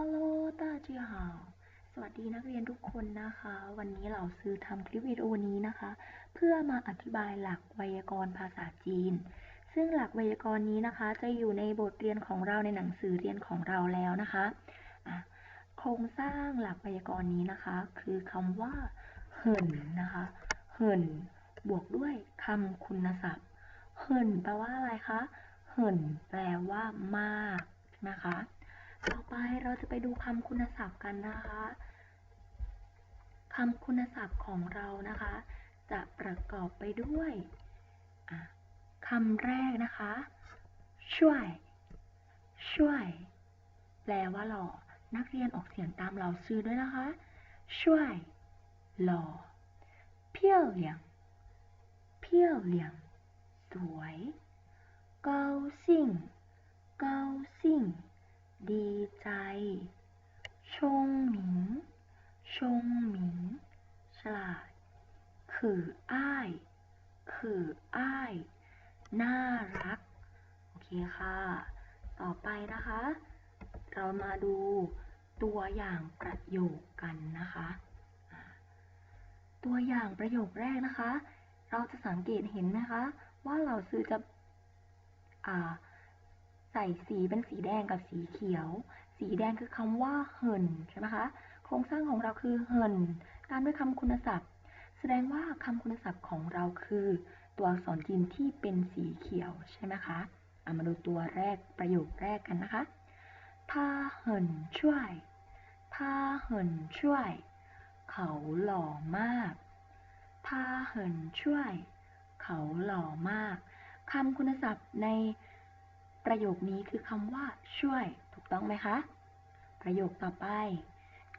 ฮัลโหลตาจีฮาวสวัสดีนักเรียนทุกคนนะคะ วันนี้เราซื้อทำคลิปวิดีโอนี้นะคะ เพื่อมาอธิบายหลักไวยากรณ์ภาษาจีน ซึ่งหลักไวยากรณ์นี้นะคะ จะอยู่ในบทเรียนของเราในหนังสือเรียนของเราแล้วนะคะโครงสร้างหลักไวยากรณ์นี้นะคะ คือคำว่าเหินนะคะเหินบวกด้วยคำคุณศัพท์เหินแปลว่าอะไรคะเหินแปลว่ามากนะคะ ต่อไปเราจะไปดูคำคุณศัพท์กันนะคะคำคุณศัพท์ของเรานะคะ จะประกอบไปด้วยคำแรกนะคะ ช่วย ช่วย แปลว่าหล่อ นักเรียนออกเสียงตามเราซื่อด้วยนะคะ ช่วย หล่อเพี้ยวเหลียงเพี้ยวเหลียงสวยเกาซิงเกาซิ่ง ใจ ชงหมิง ชงหมิง ฉลาดคืออ้ายคืออ้าย น่ารัก โอเคค่ะ ต่อไปนะคะ เรามาดูตัวอย่างประโยคกันนะคะ ตัวอย่างประโยคแรกนะคะ เราจะสังเกตเห็นนะคะ ว่าเราซื้อจะ ใส่สีเป็นสีแดงกับสีเขียว สีแดงคือคำว่าเหินใช่ไหมคะ โครงสร้างของเราคือเหินตามด้วยคำคุณศัพท์ แสดงว่าคำคุณศัพท์ของเราคือ ตัวอักษรจีนที่เป็นสีเขียวใช่ไหมคะเอามาดูตัวแรกประโยคแรกกันนะคะท่าเหินช่วยท่าเหินช่วย เขาหล่อมากท่าเหินช่วย เขาหล่อมากคำคุณศัพท์ใน ประโยคนี้คือคำว่า ช่วย ถูกต้องไหมคะ ประโยคต่อไป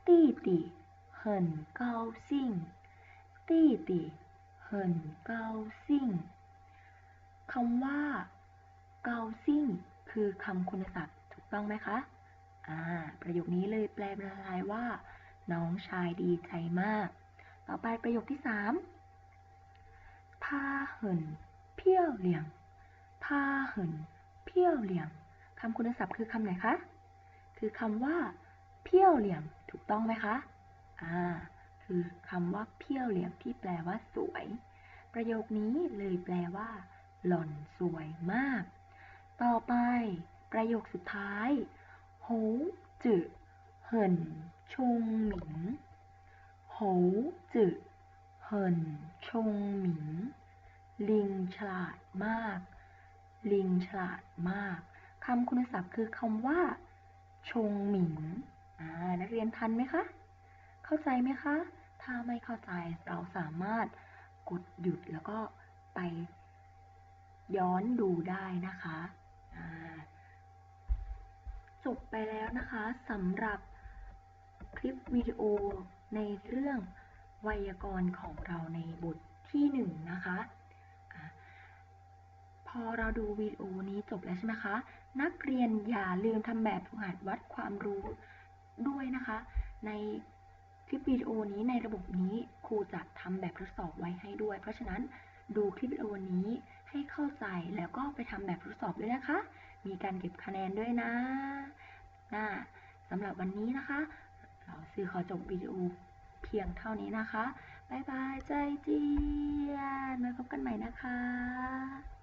ตี้ตี很高兴ตี้ตี很高兴คำว่าเกาซิ่งคือคำคุณศัพท์ ถูกต้องไหมคะอ่าประโยคนี้เลยแปลเป็นอะไรว่า น้องชายดีใจมาก ต่อไปประโยคที่สาม他很漂亮他很 เพี้ยวเหลี่ยงคำคุณศัพท์คือคำไหนคะ คือคำว่าเพี้ยวเหลี่ยงถูกต้องไหมคะ อ่า คือคำว่าเพี้ยวเหลี่ยงที่แปลว่าสวย ประโยคนี้เลยแปลว่า หล่อนสวยมาก ต่อไป ประโยคสุดท้ายโหจื่เหินชงหมิงโหจื่เหินชงหมิง ลิงฉลาดมาก ลิงฉลาดมาก คำคุณศัพท์คือคำว่า ชงหมิงอ่านักเรียนทันไหมคะ เข้าใจไหมคะ ถ้าไม่เข้าใจเราสามารถกดหยุดแล้วก็ไปย้อนดูได้นะคะจบไปแล้วนะคะสำหรับคลิปวิดีโอในเรื่องไวยากรณ์ของเราในบทที่หนึ่งนะคะ พอเราดูวิดีโอนี้จบแล้วใช่ไหมคะ นักเรียนอย่าลืมทำแบบฝึกหัดวัดความรู้ด้วยนะคะ ในคลิปวิดีโอนี้ในระบบนี้ครูจะทำแบบทดสอบไว้ให้ด้วย เพราะฉะนั้นดูคลิปวิดีโอนี้ให้เข้าใจแล้วก็ไปทำแบบทดสอบด้วยนะคะ มีการเก็บคะแนนด้วยนะนะสำหรับวันนี้นะคะ เราซื้อขอจบวิดีโอเพียงเท่านี้นะคะ บ๊ายบายใจเจียนมาพบกันใหม่นะคะ